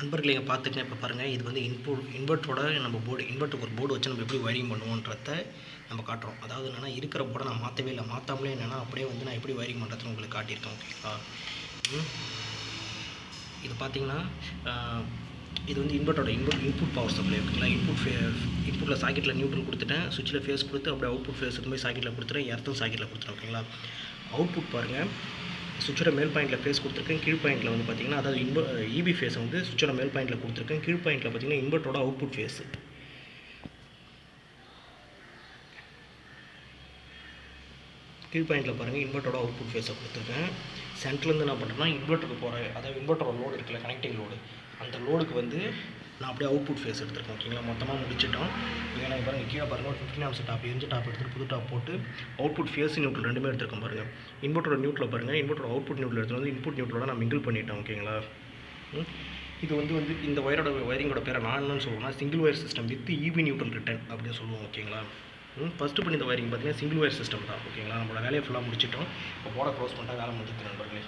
நண்பர்களே இங்கே பார்த்துட்டு இப்போ பாருங்கள் இது வந்து இன்புட் இன்வெர்ட்டரோட நம்ம போர்டு இன்வெர்ட்டருக்கு ஒரு போர்டு வச்சு நம்ம எப்படி வயரிங் பண்ணுவோன்றத நம்ம காட்டுறோம். அதாவது என்னென்னா இருக்கிற போர்டை நான் மாற்றவே இல்லை. மாற்றாமலே என்னென்னா அப்படியே வந்து நான் எப்படி வயரிங் பண்ணுறதுன்னு உங்களுக்கு காட்டியிருக்கேன். ஓகேங்களா? இது பார்த்தீங்கன்னா இது வந்து இன்வெர்ட்டரோட இன்புட் இன்புட் பவர் சப்ளை ஓகேங்களா? இன்புட் ஃபே இன்புட்டில் சாக்கெட்டில் நியூட்ரல் கொடுத்துட்டேன். சுவிட்சில் ஃபேஸ் கொடுத்து அப்படியே அவுட்புட் ஃபேஸ் போய் சாக்கெட்டில் கொடுத்துட்டேன். எர்த்தும் சாக்கெட்டில் கொடுத்துட்டேன். ஓகேங்களா? அவுட்புட் பாருங்கள் சுவிட்சோட மேல் பாயிண்டில் ஃபேஸ் கொடுத்துருக்கேன். கீழ் பாயிண்டில் வந்து பார்த்தீங்கன்னா அதாவது இன்வெ இபி ஃபேஸ் வந்து சுவிட்சோட மேல் பாயிண்டில் கொடுத்துருக்கேன். கீழ் பாயிண்டில் பார்த்தீங்கன்னா இன்வெர்ட்டரோட அவுட்புட் ஃபேஸ் கீழ் பாயிண்டில் பாருங்கள் இன்வெர்ட்டரோட அவுட்புட் ஃபேஸை கொடுத்துருக்கேன். சென்ட்லேருந்து என்ன பண்ணுறேன்னா இன்வெர்ட்டருக்கு போகிற அதாவது இன்வெர்ட்டரோட லோடு இருக்குல்ல கனெக்டிங் லோடு அந்த லோடுக்கு வந்து நான் அப்படியே அவுட்புட் ஃபேஸ் எடுத்திருக்கேன் ஓகேங்களா மொத்தமாக முடிச்சிட்டோம். ஏன்னா பாருங்கள் கீழே பாருங்கள் ஒரு ஃபிஃப்டின் ஆம்ஸ் டாப் எரிஞ்ச டாப் எடுத்துட்டு புது டாப் போட்டு அவுட்புட் ஃபேஸ் நியூட்ரல் ரெண்டுமே எடுத்துருக்கோம் பாருங்கள் இன்வெர்ட்டரோட நியூட்ரல் பாருங்கள் இன்வெர்ட்டரோட அவுட்புட் நியூட்ரல் எடுத்து வந்து இன்புட் நியூட்ரலோட நான் மிங்கிள் பண்ணிட்டேன் ஓகேங்களா ம். இது வந்து வந்து இந்த ஒயரோட ஒயரிங்கோட பேரை நான் என்னன்னு சொல்லுவேன்னா single wire system with EV neutral return அப்படின்னு சொல்லுவோம் ஓகேங்களா ஃபஸ்ட்டு பண்ணி இந்த ஒயரிங் பார்த்தீங்கன்னா சிங்கிள் ஒயர் சிஸ்டம் தான் ஓகேங்களா நம்மளோட வேலையை ஃபுல்லாக முடிச்சிட்டோம். இப்போ போட க்ளோஸ் பண்ணிட்டா வேலை முடிஞ்சிருக்கு நண்பர்களே.